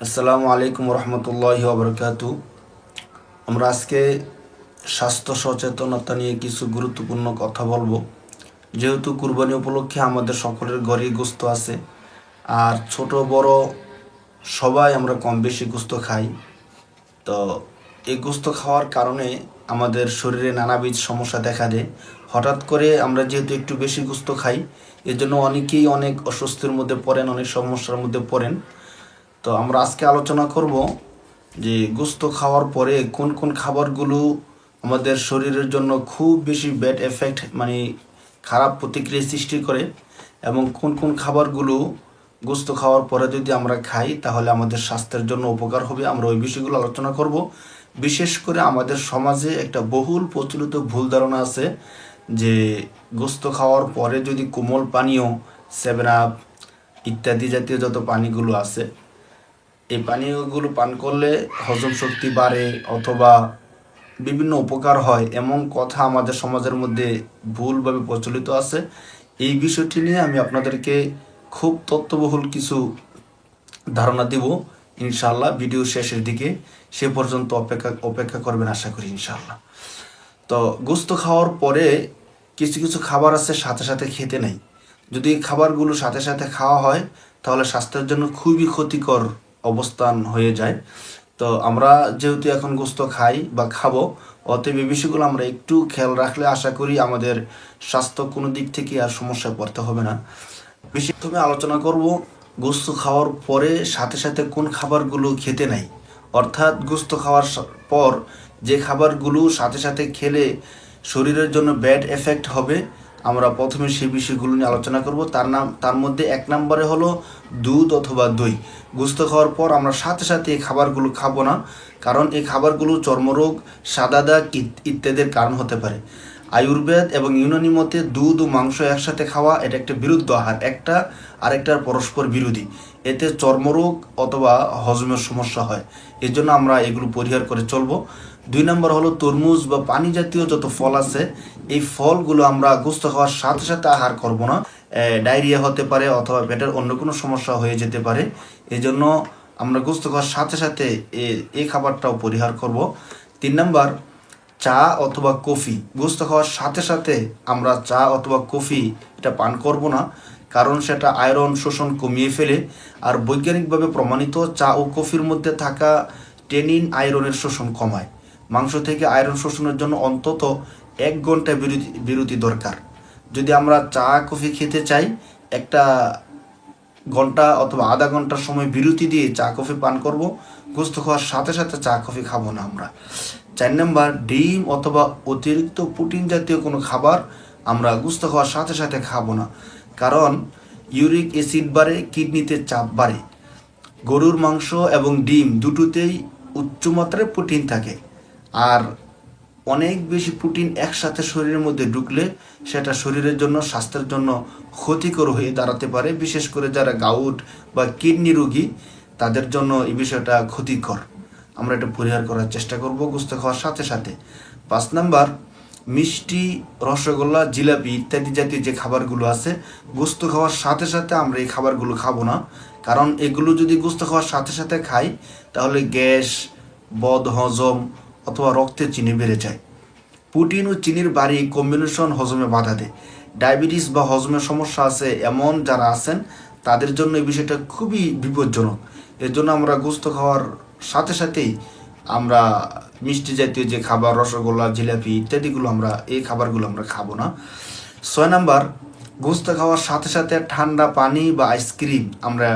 আসসালামু আলাইকুম রহমতুল্লাহ বরকাত আমরা আজকে স্বাস্থ্য সচেতনতা নিয়ে কিছু গুরুত্বপূর্ণ কথা বলব। যেহেতু কুরবানি উপলক্ষে আমাদের সকলের ঘরেই গোস্ত আছে, আর ছোট বড় সবাই আমরা কম বেশি গোস্ত খাই। তো এই গুস্ত খাওয়ার কারণে আমাদের শরীরে নানাবিধ সমস্যা দেখা দেয়। হঠাৎ করে আমরা যেহেতু একটু বেশি গোস্ত খাই এর জন্য অনেকেই অনেক অস্বস্তির মধ্যে পড়েন, অনেক সমস্যার মধ্যে পড়েন। তো আমরা আজকে আলোচনা করব যে গোস্ত খাওয়ার পরে কোন কোন খাবারগুলো আমাদের শরীরের জন্য খুব বেশি ব্যাড এফেক্ট মানে খারাপ প্রতিক্রিয়া সৃষ্টি করে এবং কোন কোন খাবারগুলো গোস্ত খাওয়ার পরে যদি আমরা খাই তাহলে আমাদের স্বাস্থ্যের জন্য উপকার হবে। আমরা ওই বিষয়গুলো আলোচনা করব। বিশেষ করে আমাদের সমাজে একটা বহুল প্রচলিত ভুল ধারণা আছে যে গোস্ত খাওয়ার পরে যদি কোমল পানীয় সেভেন আপ ইত্যাদি জাতীয় যত পানিগুলো আছে এই পানীয়গুলো পান করলে হজম শক্তি বাড়ে অথবা বিভিন্ন উপকার হয়। এমন কথা আমাদের সমাজের মধ্যে ভুলভাবে প্রচলিত আছে। এই বিষয়টি নিয়ে আমি আপনাদেরকে খুব তত্ত্ববহুল কিছু ধারণা দিব। ইনশাল্লাহ ভিডিও শেষের দিকে সে পর্যন্ত অপেক্ষা অপেক্ষা করবেন আশা করি ইনশাল্লাহ তো গোস্ত খাওয়ার পরে কিছু কিছু খাবার আছে সাথে সাথে খেতে নেই। যদি খাবারগুলো সাথে সাথে খাওয়া হয় তাহলে স্বাস্থ্যের জন্য খুবই ক্ষতিকর অবস্থান হয়ে যায়। তো আমরা যেহেতু এখন গোস্ত খাই বা খাব, অতএব এই বিষয়গুলো আমরা একটু খেয়াল রাখলে আশা করি আমাদের স্বাস্থ্য কোনো দিক থেকে আর সমস্যায় পড়তে হবে না। বেশি প্রথমে আলোচনা করব গোস্ত খাওয়ার পরে সাথে সাথে কোন খাবারগুলো খেতে নাই। অর্থাৎ গোস্ত খাওয়ার পর যে খাবারগুলো সাথে সাথে খেলে শরীরের জন্য ব্যাড এফেক্ট হবে আমরা প্রথমে সেই বিষয়গুলো নিয়ে আলোচনা করব। তার নাম তার মধ্যে এক নম্বরে হলো দুধ অথবা দই। গুস্ত খাওয়ার পর আমরা সাথে সাথে এই খাবারগুলো খাব না, কারণ এই খাবারগুলো চর্মরোগ, সাদা দাগ ইত্যাদির কারণ হতে পারে। আয়ুর্বেদ এবং ইউনানি মতে দুধ ও মাংস একসাথে খাওয়া এটা একটা বিরুদ্ধ আহার, একটা আরেকটার পরস্পর বিরোধী। এতে চর্মরোগ অথবা হজমের সমস্যা হয়। এর জন্য আমরা এগুলো পরিহার করে চলবো। দুই নম্বর হলো তরমুজ বা পানি জাতীয় যত ফল আছে, এই ফলগুলো আমরা গোস্ত খাওয়ার সাথে সাথে আহার করব না। ডায়রিয়া হতে পারে অথবা পেটের অন্য কোনো সমস্যা হয়ে যেতে পারে। এই জন্য আমরা গোস্ত খাওয়ার সাথে সাথে এই খাবারটাও পরিহার করব। তিন নম্বর, চা অথবা কফি। গোস্ত খাওয়ার সাথে সাথে আমরা চা অথবা কফি এটা পান করব না, কারণ সেটা আয়রন শোষণ কমিয়ে ফেলে। আর বৈজ্ঞানিকভাবে প্রমাণিত চা ও কফির মধ্যে থাকা টেনিন আয়রনের শোষণ কমায়। মাংস থেকে আয়রন শোষণের জন্য অন্তত এক ঘণ্টা বিরতি বিরতি দরকার। যদি আমরা চা, কফি খেতে চাই, একটা ঘণ্টা অথবা আধা ঘণ্টার সময় বিরতি দিয়ে চা, কফি পান করব, গোস্ত খাওয়ার সাথে সাথে চা, কফি খাব না আমরা। চার নম্বর, ডিম অথবা অতিরিক্ত প্রোটিন জাতীয় কোনো খাবার আমরা গোস্ত খাওয়ার সাথে সাথে খাব না। কারণ ইউরিক অ্যাসিড বাড়ে, কিডনিতে চাপ বাড়ে। গরুর মাংস এবং ডিম দুটোতেই উচ্চমাত্রায় প্রোটিন থাকে। আর অনেক বেশি প্রোটিন একসাথে শরীরের মধ্যে ঢুকলে সেটা শরীরের জন্য, স্বাস্থ্যের জন্য ক্ষতিকর হয়ে দাঁড়াতে পারে। বিশেষ করে যারা গাউট বা কিডনি রোগী, তাদের জন্য এই বিষয়টা ক্ষতিকর। আমরা এটা পরিহার করার চেষ্টা করব গোস্ত খাওয়ার সাথে সাথে। পাঁচ নাম্বার, মিষ্টি, রসগোল্লা, জিলাপি ইত্যাদি জাতীয় যে খাবারগুলো আছে, গোস্ত খাওয়ার সাথে সাথে আমরা এই খাবারগুলো খাব না। কারণ এগুলো যদি গোস্ত খাওয়ার সাথে সাথে খাই, তাহলে গ্যাস বদ হজম অথবা রক্তে চিনি বেড়ে যায়। প্রোটিন ও চিনির বাড়ি কম্বিনেশন হজমে বাধা দেয়। ডায়াবেটিস বা হজমের সমস্যা আছে এমন যারা আছেন, তাদের জন্য এই বিষয়টা খুবই বিপজ্জনক। এর জন্য আমরা গোস্ত খাওয়ার সাথে সাথেই আমরা মিষ্টি জাতীয় যে খাবার, রসগোল্লা, জিলাপি ইত্যাদিগুলো আমরা, এই খাবারগুলো আমরা খাব না। ছয় নাম্বার, গোস্ত খাওয়ার সাথে সাথে ঠান্ডা পানি বা আইসক্রিম আমরা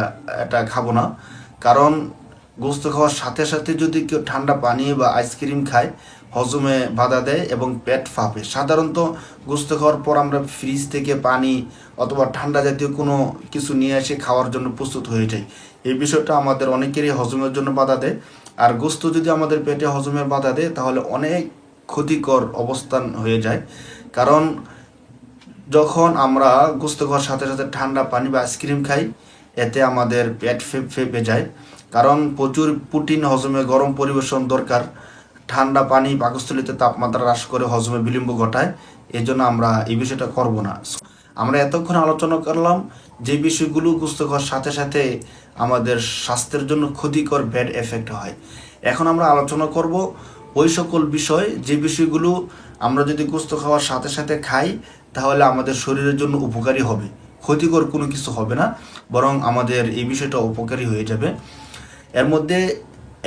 এটা খাব না। কারণ গোস্ত খাওয়ার সাথে সাথে যদি কেউ ঠান্ডা পানি বা আইসক্রিম খায়, হজমে বাধা দেয় এবং পেট ফাঁপে। সাধারণত গোস্ত খাওয়ার পর আমরা ফ্রিজ থেকে পানি অথবা ঠান্ডা জাতীয় কোনো কিছু নিয়ে এসে খাওয়ার জন্য প্রস্তুত হয়ে যাই। এই বিষয়টা আমাদের অনেকেরই হজমের জন্য বাধা দেয়। আর গোস্ত যদি আমাদের পেটে হজমের বাধা দেয়, তাহলে অনেক ক্ষতিকর অবস্থান হয়ে যায়। কারণ যখন আমরা গোস্ত খাওয়ার সাথে সাথে ঠান্ডা পানি বা আইসক্রিম খাই, এতে আমাদের পেট ফেপে যায়। কারণ প্রচুর প্রোটিন হজমে গরম পরিবেশন দরকার। ঠান্ডা পানি, পাকস্থলিতে তাপমাত্রা হ্রাস করে হজমে বিলম্ব ঘটায়। এই জন্য আমরা এই বিষয়টা করব না। আমরা এতক্ষণ আলোচনা করলাম যে বিষয়গুলো গুস্ত খাওয়ার সাথে সাথে আমাদের স্বাস্থ্যের জন্য ক্ষতিকর ব্যাড এফেক্ট হয়। এখন আমরা আলোচনা করব ওই সকল বিষয়, যে বিষয়গুলো আমরা যদি গুস্ত খাওয়ার সাথে সাথে খাই, তাহলে আমাদের শরীরের জন্য উপকারী হবে। ক্ষতিকর কোনো কিছু হবে না, বরং আমাদের এই বিষয়টা উপকারী হয়ে যাবে। এর মধ্যে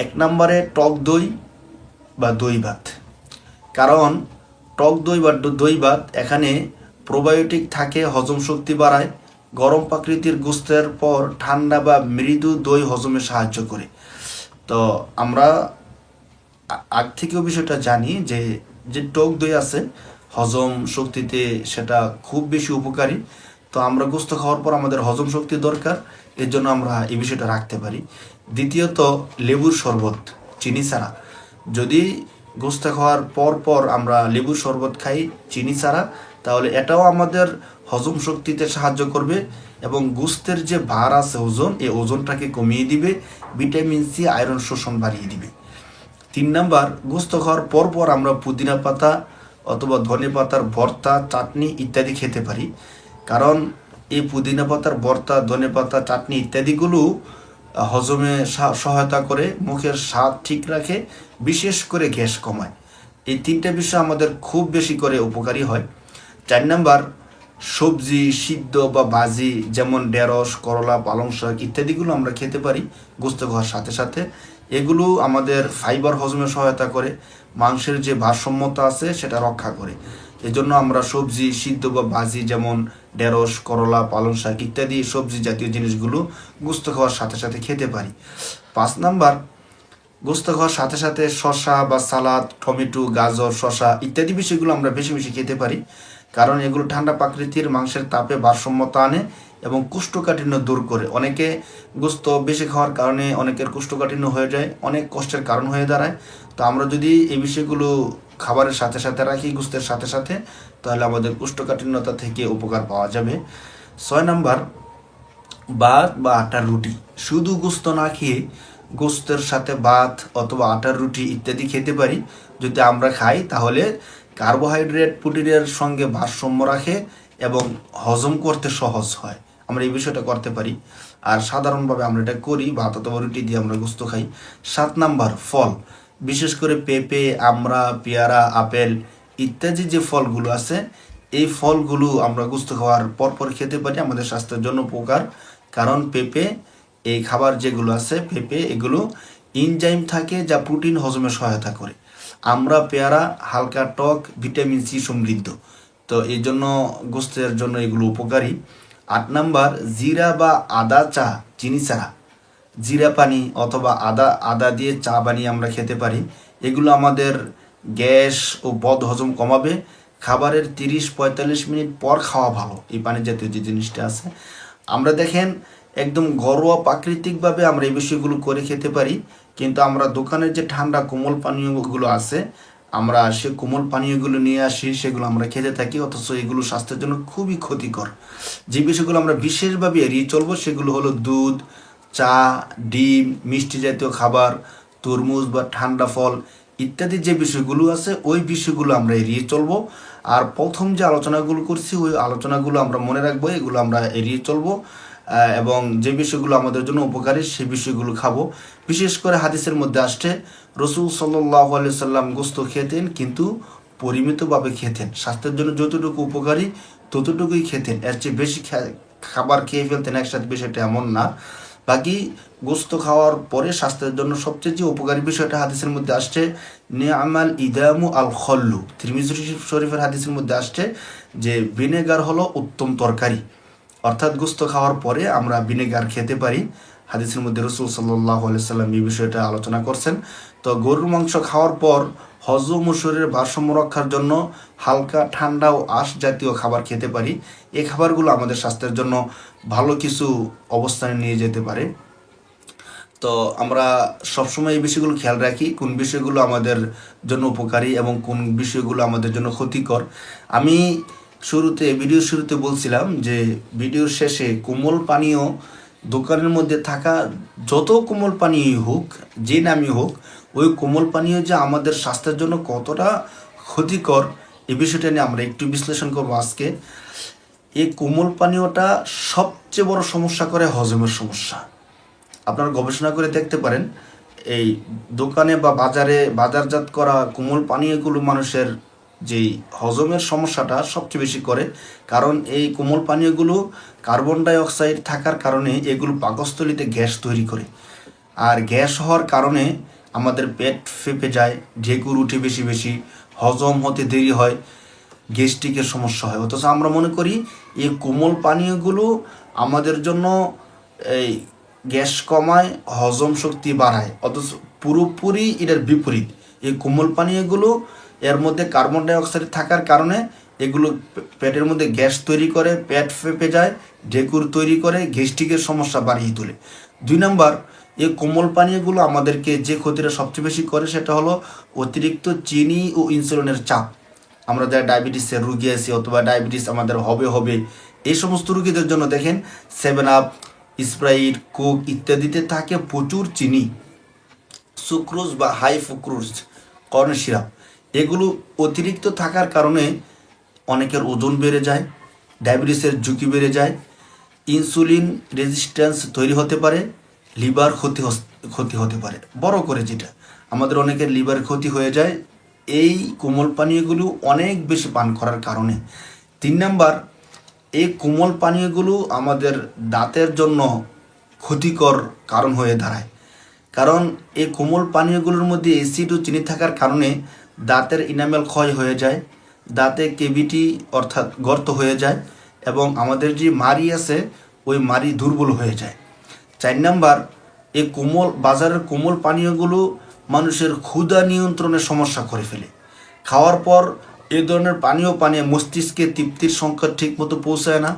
এক নম্বরে টক দই বা দই ভাত। কারণ টক দই বা দই ভাত এখানে প্রোবায়োটিক থাকে, হজম শক্তি বাড়ায়, গরম প্রকৃতির গোস্তের পর ঠান্ডা বা মৃদু দই হজমে সাহায্য করে। তো আমরা আগ থেকেও বিষয়টা জানি যে যে টক দই আছে, হজম শক্তিতে সেটা খুব বেশি উপকারী। তো আমরা গোস্ত খাওয়ার পর আমাদের হজম শক্তি দরকার, এর জন্য আমরা এই বিষয়টা রাখতে পারি। দ্বিতীয়ত লেবুর শরবত, চিনি ছাড়া। যদি গোস্ত খাওয়ার পর পর আমরা লেবুর শরবত খাই, চিনি ছাড়া, তাহলে এটাও আমাদের হজম শক্তিতে সাহায্য করবে এবং গোস্তের যে ভার আছে ওজন, এই ওজনটাকে কমিয়ে দিবে, ভিটামিন সি, আয়রন, শোষণ বাড়িয়ে দিবে। তিন নাম্বার, গোস্ত খাওয়ার পর পর আমরা পুদিনা পাতা অথবা ধনে পাতার ভর্তা, চাটনি ইত্যাদি খেতে পারি। কারণ এই পুদিনা পাতার ভর্তা, ধনে পাতা, চাটনি ইত্যাদিগুলো হজমে সহায়তা করে মুখের স্বাদ ঠিক রাখে, বিশেষ করে গ্যাস কমায়। এই তিনটে বিষয় আমাদের খুব বেশি করে উপকারী হয়। চার নাম্বার, সবজি, সিদ্ধ বা ভাজি যেমন ঢেঁড়স, করলা, পালং শাক ইত্যাদিগুলো আমরা খেতে পারি গোস্ত খাওয়ার সাথে সাথে। এগুলো আমাদের ফাইবার হজমে সহায়তা করে, মাংসের যে ভারসাম্যতা আছে সেটা রক্ষা করে। এজন্য আমরা সবজি, সিদ্ধ বা ভাজি যেমন ঢেঁড়স, করলা, পালং শাক ইত্যাদি সবজি জাতীয় জিনিসগুলো গুস্ত খাওয়ার সাথে সাথে খেতে পারি। পাঁচ নাম্বার, গোস্ত খাওয়ার সাথে সাথে শশা বা সালাদ, টমেটো, গাজর, শসা ইত্যাদি বিষয়গুলো আমরা বেশি বেশি খেতে পারি। কারণ এগুলো ঠান্ডা প্রাকৃতির মাংসের তাপে ভারসাম্যতা আনে এবং কুষ্ঠকাঠিন্য দূর করে। অনেকে গোস্ত বেশি খাওয়ার কারণে অনেকের কুষ্ঠকাঠিন্য হয়ে যায়, অনেক কষ্টের কারণ হয়ে দাঁড়ায়। তো আমরা যদি এই বিষয়গুলো খাবারের সাথে সাথে রাখি, গুস্তের সাথে সাথে, তাহলে আমাদের কুষ্ঠকাঠিন্যতা থেকে উপকার পাওয়া যাবে। ছয় নাম্বার, ভাত বা আটার রুটি। শুধু গুস্ত না খেয়ে গোস্তের সাথে ভাত অথবা আটার রুটি ইত্যাদি খেতে পারি। যদি আমরা খাই, তাহলে কার্বোহাইড্রেট প্রোটিনের সঙ্গে ভারসাম্য রাখে এবং হজম করতে সহজ হয়। আমরা এই বিষয়টা করতে পারি। আর সাধারণভাবে আমরা এটা করি, ভাত অথবা রুটি দিয়ে আমরা গোস্ত খাই। সাত নাম্বার, ফল। বিশেষ করে পেঁপে, আমড়া, পেয়ারা, আপেল ইত্যাদি যে ফলগুলো আছে, এই ফলগুলো আমরা গোস্ত খাওয়ার পরপর খেতে পারি, আমাদের স্বাস্থ্যের জন্য উপকার। কারণ পেঁপে, এই খাবার যেগুলো আছে, পেঁপে, এগুলো ইনজাইম থাকে যা প্রোটিন হজমে সহায়তা করে। আমরা পেয়ারা, হালকা টক ভিটামিন সি সমৃদ্ধ। তো এই জন্য গোস্তের জন্য এগুলো উপকারী। আট নাম্বার, জিরা বা আদা চা, চিনি ছাড়া। জিরা পানি অথবা আদা আদা দিয়ে চা বানিয়ে আমরা খেতে পারি। এগুলো আমাদের গ্যাস ও বদ হজম কমাবে। খাবারের তিরিশ পঁয়তাল্লিশ মিনিট পর খাওয়া ভালো, এই পানি জাতীয় যে জিনিসটা আছে। আমরা দেখেন, একদম ঘরোয়া প্রাকৃতিকভাবে আমরা এই বিষয়গুলো করে খেতে পারি। কিন্তু আমরা দোকানের যে ঠান্ডা কোমল পানীয়গুলো আছে, আমরা সে কোমল পানীয়গুলো নিয়ে আসি, সেগুলো আমরা খেতে থাকি। অথচ এগুলো স্বাস্থ্যের জন্য খুবই ক্ষতিকর। যে বিষয়গুলো আমরা বিশেষভাবে এড়িয়ে চলবো, সেগুলো হলো দুধ চা, ডিম, মিষ্টি জাতীয় খাবার, তরমুজ বা ঠান্ডা ফল ইত্যাদি যে বিষয়গুলো আছে, ওই বিষয়গুলো আমরা এড়িয়ে চলবো। আর প্রথম যে আলোচনাগুলো করছি, ওই আলোচনাগুলো আমরা মনে রাখব, এগুলো আমরা এড়িয়ে চলবো এবং যে বিষয়গুলো আমাদের জন্য উপকারী, সেই বিষয়গুলো খাব। বিশেষ করে হাদিসের মধ্যে আসছে, রসুল সাল্লাহ সাল্লাম গোস্ত খেতেন, কিন্তু পরিমিতভাবে খেতেন। স্বাস্থ্যের জন্য যতটুকু উপকারী, ততটুকুই খেতেন। এর চেয়ে বেশি খাবার খেয়ে ফেলতেন একসাথে, বিষয়টা এমন না। বাকি গোস্ত খাওয়ার পরে স্বাস্থ্যের জন্য সবচেয়ে যে উপকারী বিষয়টা হাদিসের মধ্যে আসছে, নিয়ামাল ইদামু আল খল্লু। তিরমিজি শরীফের হাদিসের মধ্যে আসছে যে ভিনেগার হলো উত্তম তরকারি। অর্থাৎ গোস্ত খাওয়ার পরে আমরা ভিনেগার খেতে পারি। হাদিসের মধ্যে রসুল সাল্লাহ সাল্লাম এই বিষয়টা আলোচনা করছেন। তো গরুর মাংস খাওয়ার পর হজম ও শরীরের ভারসাম্য রক্ষার জন্য হালকা ঠান্ডা ও আঁশ জাতীয় খাবার খেতে পারি। এই খাবারগুলো আমাদের স্বাস্থ্যের জন্য ভালো কিছু অবস্থানে নিয়ে যেতে পারে। তো আমরা সবসময় এই বিষয়গুলো খেয়াল রাখি, কোন বিষয়গুলো আমাদের জন্য উপকারী এবং কোন বিষয়গুলো আমাদের জন্য ক্ষতিকর। আমি শুরুতে ভিডিওর শুরুতে বলছিলাম যে, ভিডিওর শেষে কোমল পানীয় দোকানের মধ্যে থাকা যত কোমল পানীয়ই হোক, যে নামই হোক ওই কোমল পানীয় যে আমাদের স্বাস্থ্যের জন্য কতটা ক্ষতিকর এই বিষয়টা নিয়ে আমরা একটু বিশ্লেষণ করব আজকে। এই কোমল পানীয়টা সবচেয়ে বড় সমস্যা করে হজমের সমস্যা। আপনারা গবেষণা করে দেখতে পারেন, এই দোকানে বা বাজারে বাজারজাত করা কোমল পানীয়গুলো মানুষের যেই হজমের সমস্যাটা সবচেয়ে বেশি করে। কারণ এই কোমল পানীয়গুলো কার্বন ডাই অক্সাইড থাকার কারণে এগুলো পাকস্থলিতে গ্যাস তৈরি করে। আর গ্যাস হওয়ার কারণে আমাদের পেট ফেপে যায় ঢেকুর উঠে বেশি বেশি, হজম হতে দেরি হয়, গ্যাস্ট্রিকের সমস্যা হয়। অথচ আমরা মনে করি, এই কোমল পানীয়গুলো আমাদের জন্য এই গ্যাস কমায়, হজম শক্তি বাড়ায়। অথচ পুরোপুরি এটার বিপরীত। এই কোমল পানীয়গুলো এর মধ্যে কার্বন ডাই অক্সাইড থাকার কারণে এগুলো পেটের মধ্যে গ্যাস তৈরি করে, পেট ফেপে যায় ঢেকুর তৈরি করে, গ্যাস্ট্রিকের সমস্যা বাড়িয়ে তোলে। দুই নাম্বার এই কোমল পানীয়গুলো আমাদেরকে যে ক্ষতিটা সবচেয়ে বেশি করে সেটা হলো অতিরিক্ত চিনি ও ইনসুলিনের চাপ। আমরা যারা ডায়াবেটিসের রুগী আছি অথবা ডায়াবেটিস আমাদের হবে হবে, এই সমস্ত রুগীদের জন্য দেখেন সেভেন আপ স্প্রাইট কোক ইত্যাদিতে থাকে প্রচুর চিনি সুক্রোজ বা হাই ফুক্রোজ কর্ন সিরাপ এগুলো অতিরিক্ত থাকার কারণে অনেকের ওজন বেড়ে যায় ডায়াবেটিসের ঝুঁকি বেড়ে যায় ইনসুলিন রেজিস্ট্যান্স তৈরি হতে পারে লিভার ক্ষতি ক্ষতি হতে পারে। বড় করে যেটা। আমাদের অনেকের লিভার ক্ষতি হয়ে যায়। এই কোমল পানীয়গুলো অনেক বেশি পান করার কারণে। তিন নাম্বার, এই কোমল পানীয়গুলো আমাদের দাঁতের জন্য ক্ষতিকর কারণ হয়ে দাঁড়ায়। কারণ এই কোমল পানীয়গুলোর মধ্যে অ্যাসিড ও চিনি থাকার কারণে দাঁতের ইনামেল ক্ষয় হয়ে যায়। দাঁতে কেভিটি অর্থাৎ গর্ত হয়ে যায় এবং আমাদের যে মাড়ি আছে, ওই মাড়ি দুর্বল হয়ে যায়। চার নাম্বার এই কোমল, বাজারের কোমল পানীয়গুলো মানুষের ক্ষুধা নিয়ন্ত্রণের সমস্যা করে ফেলে। খাওয়ার পর এ ধরনের পানীয় পানীয় মস্তিষ্কে তৃপ্তির সংখ্যা ঠিকমতো পৌঁছায় না,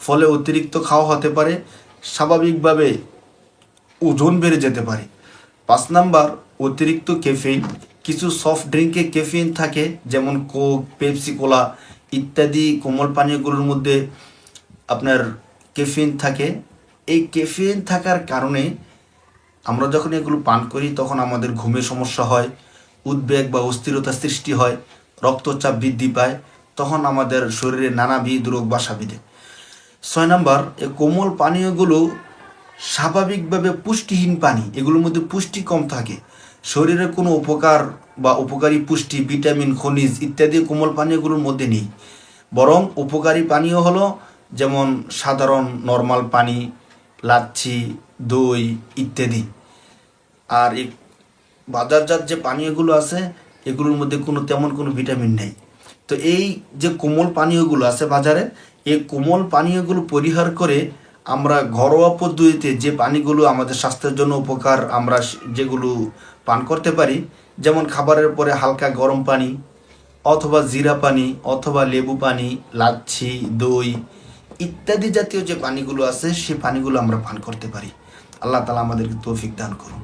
ফলে অতিরিক্ত খাওয়া হতে পারে, স্বাভাবিকভাবে ওজন বেড়ে যেতে পারে। পাঁচ নাম্বার, অতিরিক্ত ক্যাফেইন। কিছু সফট ড্রিঙ্কে ক্যাফেইন থাকে, যেমন কোক পেপসি কোলা ইত্যাদি কোমল পানীয়গুলোর মধ্যে আপনার ক্যাফেইন থাকে। এই ক্যাফেইন থাকার কারণে আমরা যখন এগুলো পান করি, তখন আমাদের ঘুমের সমস্যা হয়, উদ্বেগ বা অস্থিরতা সৃষ্টি হয়, রক্তচাপ বৃদ্ধি পায়, তখন আমাদের শরীরে নানাবিধ রোগ বাসা বিধে। ছয় নম্বর এই কোমল পানীয়গুলো স্বাভাবিকভাবে পুষ্টিহীন পানি, এগুলোর মধ্যে পুষ্টি কম থাকে। শরীরে কোনো উপকার বা উপকারী পুষ্টি, ভিটামিন, খনিজ ইত্যাদি কোমল পানীয়গুলোর মধ্যে নেই। বরং উপকারী পানীয় হলো যেমন সাধারণ, নর্মাল পানি লাচ্ছি, দই ইত্যাদি। আর বাজারজাত যে পানীয়গুলো আছে, এগুলোর মধ্যে কোনো তেমন কোনো ভিটামিন নেই। তো এই যে কোমল পানীয়গুলো আছে বাজারে, এই কোমল পানীয়গুলো পরিহার করে আমরা ঘরোয়া পদ্ধতিতে যে পানিগুলো আমাদের স্বাস্থ্যের জন্য উপকার আমরা যেগুলো পান করতে পারি, যেমন খাবারের পরে হালকা গরম পানি, অথবা জিরা পানি, অথবা লেবু পানি, লাচ্ছি, দই ইত্যাদি জাতীয় যে পানিগুলো আছে, সে পানিগুলো আমরা পান করতে পারি। আল্লাহ তালা আমাদেরকে তৌফিক দান করুন।